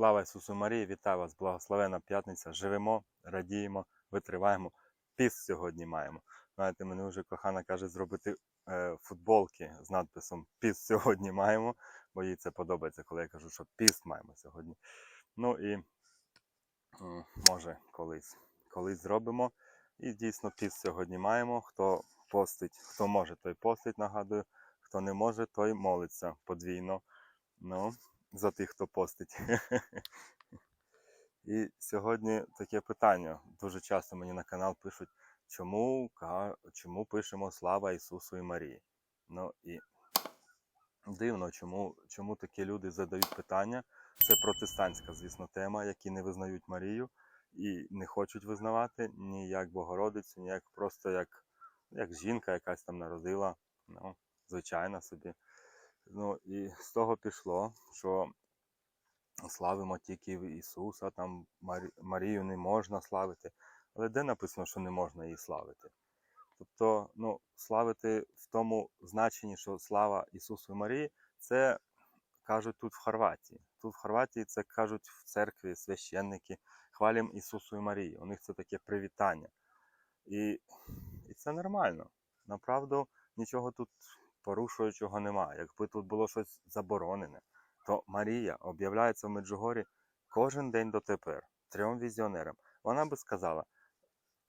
Слава Ісусу Марії, вітаю вас, благословена п'ятниця. Живемо, радіємо, витриваємо. Піс сьогодні маємо. Знаєте, мене вже кохана каже зробити е, футболки з надписом Піс сьогодні маємо, бо їй це подобається, коли я кажу, що піс маємо сьогодні. Ну і може колись, колись зробимо. І дійсно піс сьогодні маємо. Хто постить, хто може, той постить, нагадую. Хто не може, той молиться подвійно. Ну, за тих, хто постить. І сьогодні таке питання. Дуже часто мені на канал пишуть, чому, чому пишемо Слава Ісусу і Марії. Ну і дивно, чому, чому такі люди задають питання. Це протестантська, звісно, тема, які не визнають Марію і не хочуть визнавати ні як Богородицю, ні як просто як, як жінка якась там народила. Ну, звичайно собі. Ну і з того пішло, що славимо тільки Ісуса, там Марію не можна славити. Але де написано, що не можна її славити? Тобто, ну, славити в тому значенні, що слава Ісусу і Марії, це кажуть тут в Хорватії. Тут в Хорватії це кажуть в церкві священники, хвалім Ісусу і Марії. У них це таке привітання. І, і це нормально. Направду нічого тут порушуючого немає. Якби тут було щось заборонене, то Марія об'являється в Меджугорі кожен день дотепер трьом візіонерам. Вона би сказала: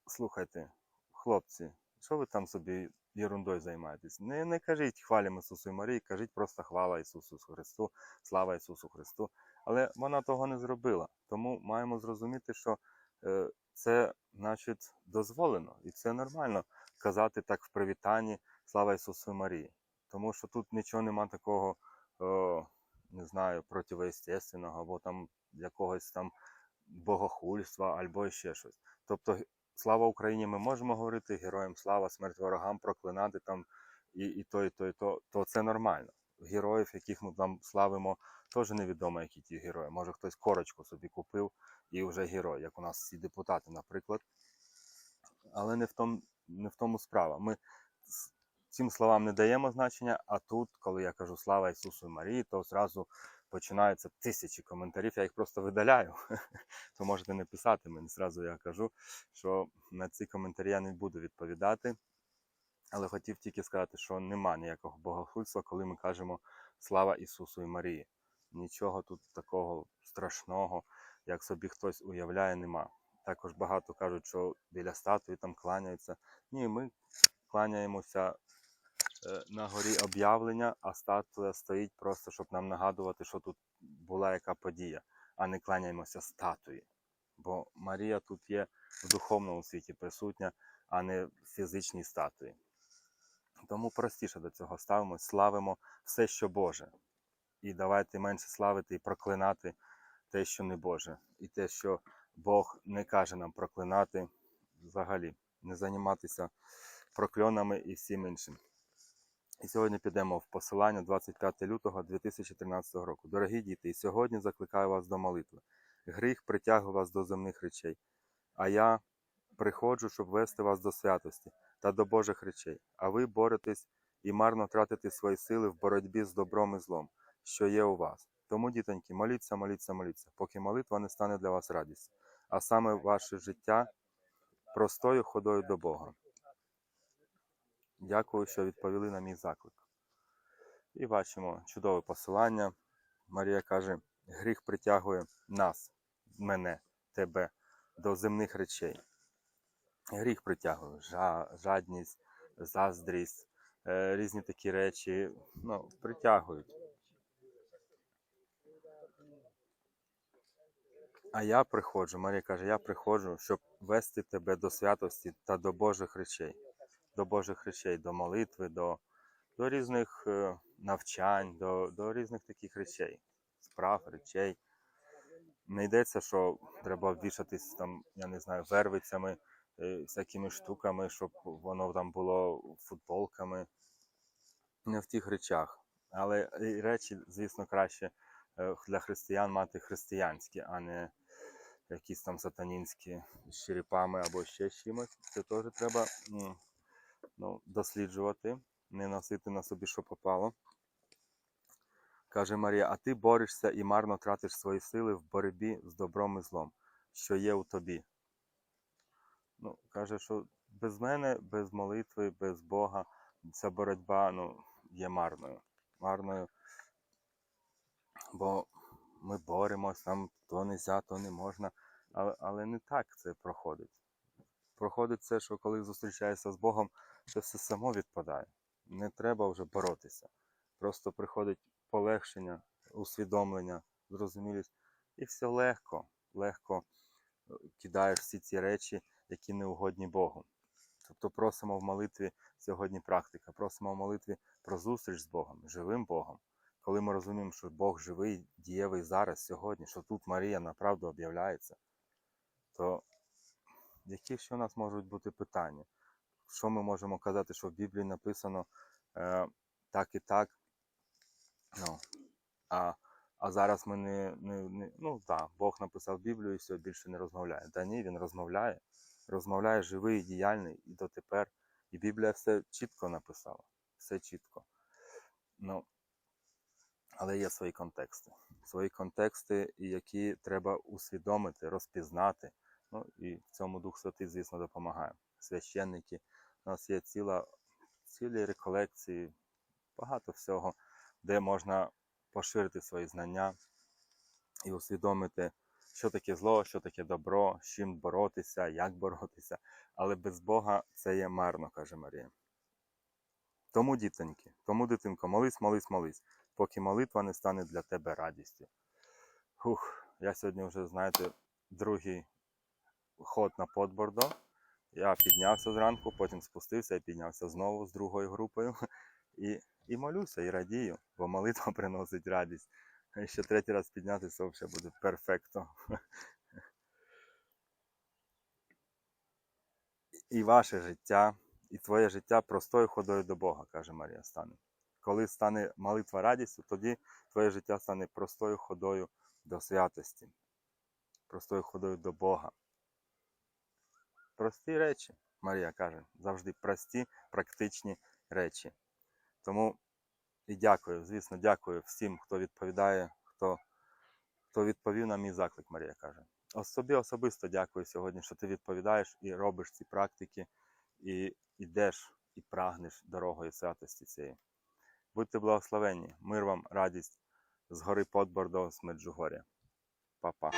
слухайте, хлопці, що ви там собі ерундою займаєтесь? Не, не кажіть хвалім Ісусу і Марії, кажіть просто хвала Ісусу Христу, слава Ісусу Христу. Але вона того не зробила. Тому маємо зрозуміти, що е, це, значить, дозволено, і це нормально казати так в привітанні Слава Ісусу Марії. Тому що тут нічого нема такого, о, не знаю, противоестественного, або там якогось там богохульства, або ще щось. Тобто, слава Україні, ми можемо говорити героям слава, смерть ворогам, проклинати там і, і то, і то, і то, то це нормально. Героїв, яких ми там славимо, теж невідомо, які ті герої. Може хтось корочку собі купив і вже герой, як у нас всі депутати, наприклад. Але не в, том, не в тому справа. Ми цим словам не даємо значення, а тут, коли я кажу слава Ісусу і Марії, то зразу починаються тисячі коментарів, я їх просто видаляю. То можете не писати мені. Зразу я кажу, що на ці коментарі я не буду відповідати. Але хотів тільки сказати, що нема ніякого богохульства, коли ми кажемо слава Ісусу і Марії. Нічого тут такого страшного, як собі хтось уявляє, нема. Також багато кажуть, що біля статуї там кланяються. Ні, ми кланяємося на горі об'явлення, а статуя стоїть просто, щоб нам нагадувати, що тут була яка подія, а не кланяємося статуї. Бо Марія тут є в духовному світі присутня, а не в фізичній статуї. Тому простіше до цього ставимось, славимо все, що Боже. І давайте менше славити і проклинати те, що не Боже, і те, що Бог не каже нам проклинати взагалі, не займатися прокльонами і всім іншим. І сьогодні підемо в посилання 25 лютого 2013 року. Дорогі діти, і сьогодні закликаю вас до молитви. Гріх притягує вас до земних речей, а я приходжу, щоб вести вас до святості та до Божих речей, а ви боретесь і марно тратите свої сили в боротьбі з добром і злом, що є у вас. Тому, дітоньки, моліться, моліться, моліться, поки молитва не стане для вас радістю, а саме ваше життя простою ходою до Бога. Дякую, що відповіли на мій заклик. І бачимо чудове посилання. Марія каже: гріх притягує нас, мене, тебе до земних речей. Гріх притягує жа- жадність, заздрість, е, різні такі речі ну, притягують. А я приходжу, Марія каже, я приходжу, щоб вести тебе до святості та до Божих речей, до Божих речей, до молитви, до, до різних е, навчань, до, до різних таких речей, справ, речей. Не йдеться, що треба обвішатись там, я не знаю, вервицями, е, всякими штуками, щоб воно там було футболками. Не в тих речах. Але речі, звісно, краще е, для християн мати християнські, а не якісь там сатанінські з черепами або ще чимось. Це теж треба ну, досліджувати, не носити на собі, що попало. Каже Марія, а ти борешся і марно тратиш свої сили в боротьбі з добром і злом, що є у тобі. Ну, каже, що без мене, без молитви, без Бога, ця боротьба ну, є марною. Марною. Бо ми боремось, нам то не можна, то не можна. Але, але не так це проходить. Проходить це, що коли зустрічаєшся з Богом, це все само відпадає. Не треба вже боротися. Просто приходить полегшення, усвідомлення, зрозумілість. І все легко, легко е, кидаєш всі ці речі, які не угодні Богу. Тобто просимо в молитві сьогодні практика, просимо в молитві про зустріч з Богом, живим Богом. Коли ми розуміємо, що Бог живий, дієвий зараз, сьогодні, що тут Марія направду об'являється, то які ще у нас можуть бути питання? Що ми можемо казати, що в Біблії написано е, так і так? Ну, а, а зараз ми не, не, не ну так, Бог написав Біблію і все, більше не розмовляє. Та ні, він розмовляє, розмовляє живий, і діяльний і дотепер. І Біблія все чітко написала, все чітко. Ну, але є свої контексти. Свої контексти, які треба усвідомити, розпізнати. Ну і в цьому Дух Святий, звісно, допомагає. Священники. У нас є ціла, цілі реколекції, багато всього, де можна поширити свої знання і усвідомити, що таке зло, що таке добро, з чим боротися, як боротися. Але без Бога це є марно, каже Марія. Тому, дітоньки, тому, дитинко, молись, молись, молись, поки молитва не стане для тебе радістю. Хух, я сьогодні вже, знаєте, другий ход на подбордо. Я піднявся зранку, потім спустився і піднявся знову з другою групою. І, і молюся, і радію, бо молитва приносить радість. Ще третій раз піднятися взагалі буде перфекто. І ваше життя, і твоє життя простою ходою до Бога, каже Марія стане. Коли стане молитва радістю, тоді твоє життя стане простою ходою до святості, простою ходою до Бога. Прості речі, Марія каже, завжди прості, практичні речі. Тому і дякую, звісно, дякую всім, хто відповідає, хто, хто відповів на мій заклик, Марія каже. Собі особисто дякую сьогодні, що ти відповідаєш і робиш ці практики, і йдеш і прагнеш дорогою святості цієї. Будьте благословенні, мир вам, радість з гори Подбордо з Меджугоря. Па-па.